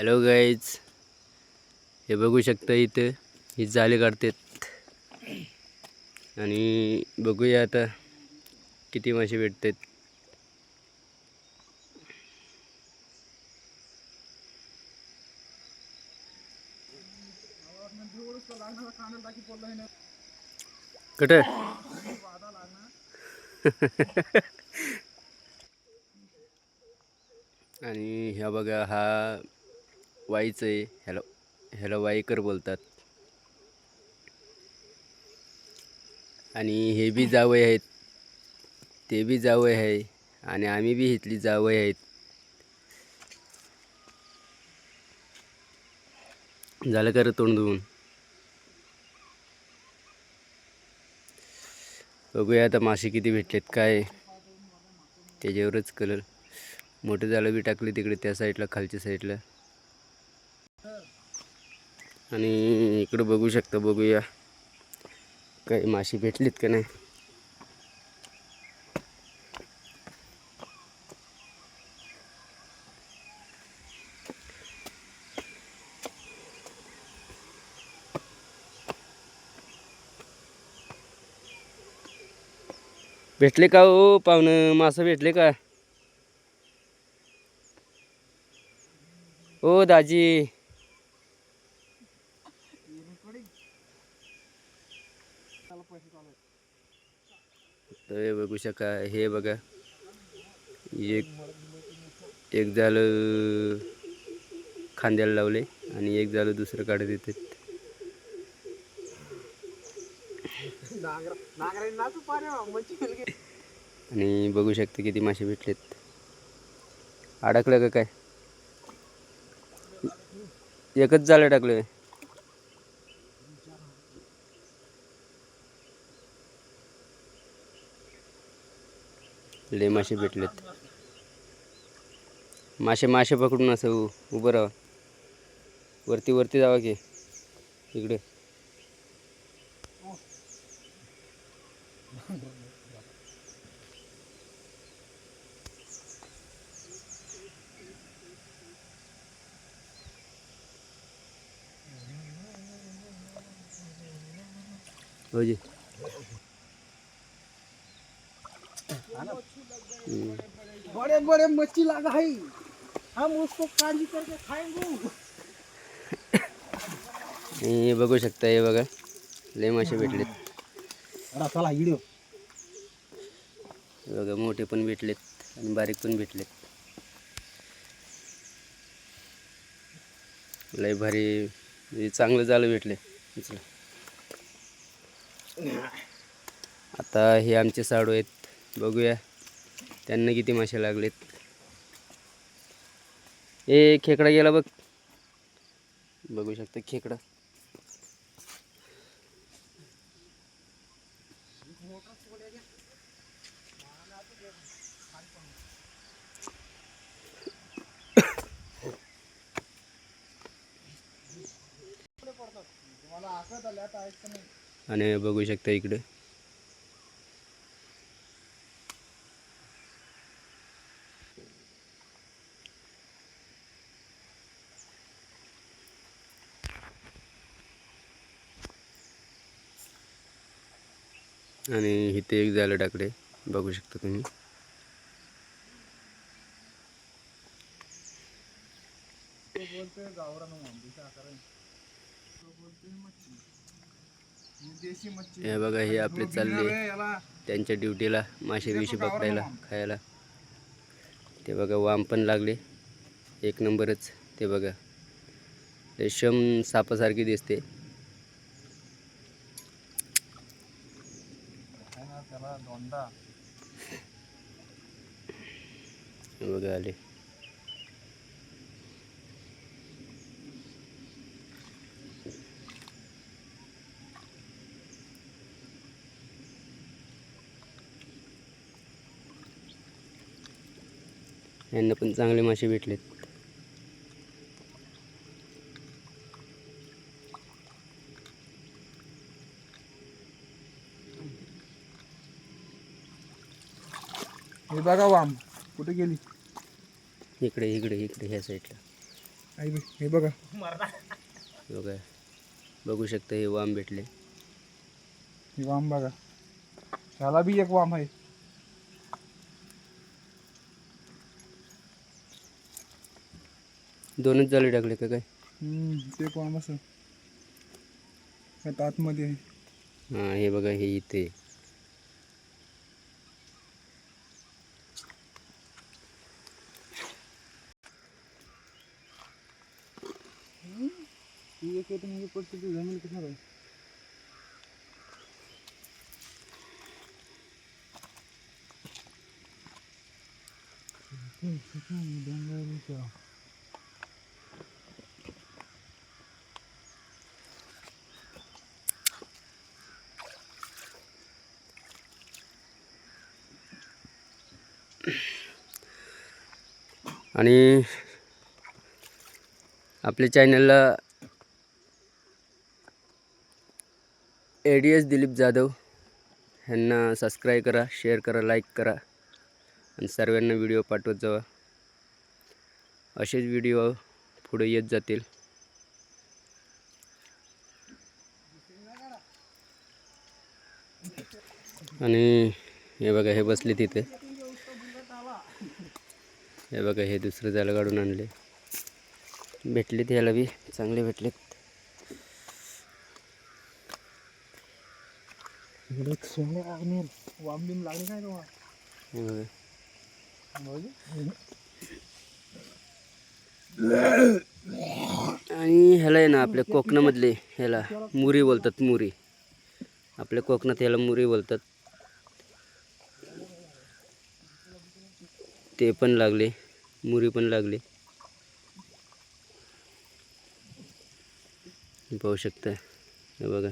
Hello guys हे बघू शकता इथं ही जाळे काढतात. आणि बघूया आता किती मासे भेटतात. कुठं आणि ह्या बघा हा वाईचं आहे. ह्याला ह्याला वाईकर बोलतात. आणि हे बी जावई आहेत. ते बी जावई आहे. आणि आम्ही बी इथली जावई आहेत. झालं का तोंड धुवून? बघूया आता मासे किती भेटलेत काय त्याच्यावरच कलर मोठं जाळं बी टाकले तिकडे त्या साईडला खालच्या साईडला आणि इकडं बघू शकता बघूया. काही मासे भेटलीत का नाही? भेटले का हो पाहुणं? मासं भेटले का? ओ दाजी. तर हे बघू शका हे बघा. एक एक झालं खांद्याला लावले आणि एक झालं दुसरं काढत येते आणि बघू शकते किती मासे भेटलेत. अडकलं का काय? एकच झालं टाकलं लय मासे भेटलेत. मासे मासे पकडून असं उ- उभं राहा वरती वरती जावा की. इकडे. हो जी. बड़े बड़े मच्छी लगा है। हम उसको कांजी करके खाएंगे। आणि हे बघू शकता हे बघा. लय मासे भेटलेत. चला हे बघा मोठे पण भेटलेत आणि बारीक पण भेटलेत. लय भारी चांगलं झालं भेटले. आता हे आमचे साडू आहेत. बघूया. त्यांना किती मासे लागलेत? ए खेकडा गेला बघ. बघू शकता खेकडा. आणि बघू शकता इकडे. आणि इथे एक झालं टाकडे बघू शकता तुम्ही. हे बघा हे आपले चालले त्यांच्या ड्युटीला मासे बिशे पकडायला खायला. ते बघा वाम पण लागले. एक नंबरच ते बघा. रेशम सापासारखी दिसते. त्याला बघा आले यांना पण चांगले मासे भेटलेत. हे बघा वाम. कुठे गेली? इकडे इकडे इकडे ह्या साईडला. आई हे बघा. बघा. बघू शकता हे वाम भेटले. हे वाम बघा. ह्याला बी एक वाम आहे. दोनच जाळे टाकले का काय? हम्म, ते एक वाम असं. ह्यात आतमध्ये आहे. हां हे बघा हे इथे एक येते म्हणजे पडते ती जमीन कशाला आहे. आणि आपल्या चॅनलला A D S Dilip Jadhav ह्यांना सबस्क्राईब करा शेअर करा लाईक करा. आणि सर्वांना व्हिडिओ पाठवत जावा. असेच व्हिडिओ पुढे येत जातील. आणि हे बघा हे बसले तिथे. हे बघा हे दुसरं जायला काढून आणले. भेटलेत ह्याला बी चांगले भेटलेत. एक सोने लागणे वाम बिम लागले काय तेव्हा आणि ह्याला आहे ना आपल्या कोकणामधले ह्याला मुरी बोलतात मुरी. आपल्या कोकणात ह्याला मुरी बोलतात. ते पण लागले मुरी पण लागले. पाहू शकता हे बघा.